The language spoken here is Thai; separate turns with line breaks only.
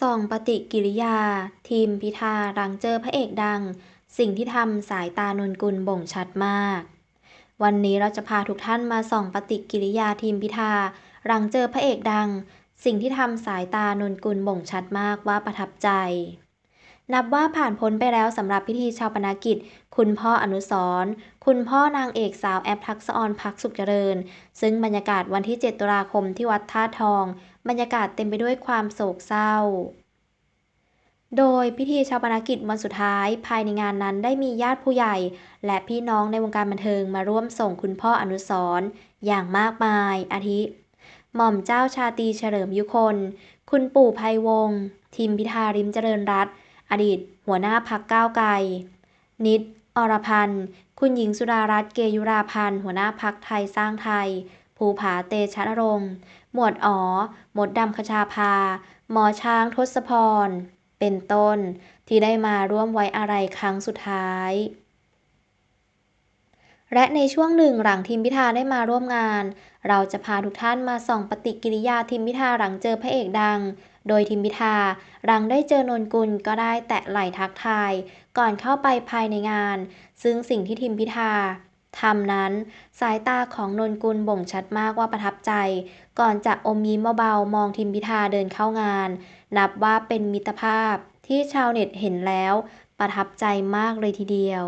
ส่องปฏิกิริยา ทีมพิธารังเจอพระเอกดัง สิ่งที่ทำสายตานนกุลบ่งชัดมาก วันนี้เราจะพาทุกท่านมาส่องปฏิกิริยาทีมพิธารังเจอพระเอกดัง สิ่งที่ทำสายตานนกุลบ่งชัดมากว่าประทับใจ นับว่าผ่านพ้นไปแล้วสำหรับพิธีชาปนกิจ คุณพ่ออนุสรคุณพ่อนางเอกสาวแอปทักษะออนพักสุขเจริญ ซึ่งบรรยากาศวันที่ 7 ตุลาคมที่วัดท่าทอง บรรยากาศเต็มไปด้วยความโศกเศร้า โดยพิธีชาปนกิจวันสุดท้ายภายในงานนั้นได้มีญาติผู้ใหญ่ และพี่น้องในวงการบันเทิงมาร่วมส่งคุณพ่ออนุสรอย่างมากมาย อาทิ หม่อมเจ้าชาตรีเฉลิมยุคน คุณปู่ไพวงศ์ทิมพิธาริมเจริญรัตน์ อดีต หัวหน้าพักก้าวไกล นิด อรพันธ์ คุณหญิงสุดารัตน์เกยุราพันธ์ หัวหน้าพักไทยสร้างไทย ภูผาเตชะนรงค์ หมวดอ๋อมดดำคชาภา หมอช้างทศพร เป็นต้น ที่ได้มาร่วมไว้อาลัยครั้งสุดท้าย และในช่วงหนึ่งหลังทีมพิธาได้มาร่วมงาน เราจะพาทุกท่านมาส่องปฏิกิริยาทีมพิธาหลังเจอพระเอกดัง โดยทีมพิธาหลังได้เจอนนกุลก็ได้แตะไหล่ทักทาย ก่อนเข้าไปภายในงาน ซึ่งสิ่งที่ทีมพิธาทำนั้น สายตาของนนกุลบ่งชัดมากว่าประทับใจ ก่อนจะอมยิ้มเบาๆมองทีมพิธาเดินเข้างาน นับว่าเป็นมิตรภาพที่ชาวเน็ตเห็นแล้ว ประทับใจมากเลยทีเดียว